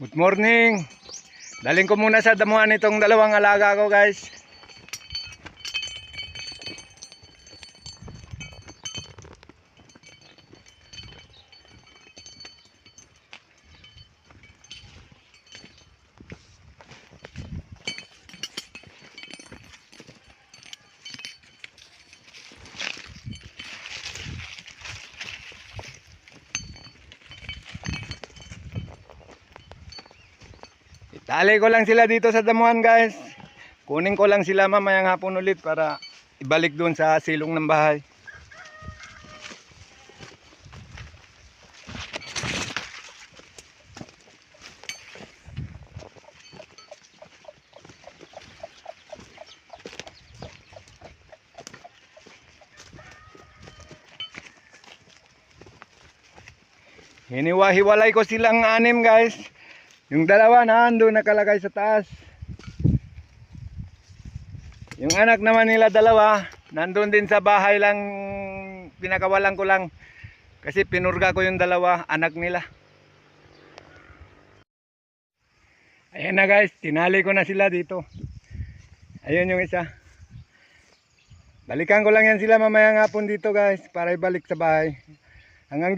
Good morning. Daling ko muna sa damuhan itong dalawang alaga ko guys. Itali ko lang sila dito sa damuhan guys. Kunin ko lang sila mamayang hapon ulit para ibalik doon sa silong ng bahay. Hiniwa-hiwalay ko silang anim guys. Yung dalawa na ando nakalagay sa taas. Yung anak naman nila dalawa, nandun din sa bahay lang, pinakawalan ko lang. Kasi pinurga ko yung dalawa, anak nila. Ayan na guys, tinali ko na sila dito. Ayun yung isa. Balikan ko lang yan sila mamayang hapon dito guys, para ibalik sa bahay. Hanggang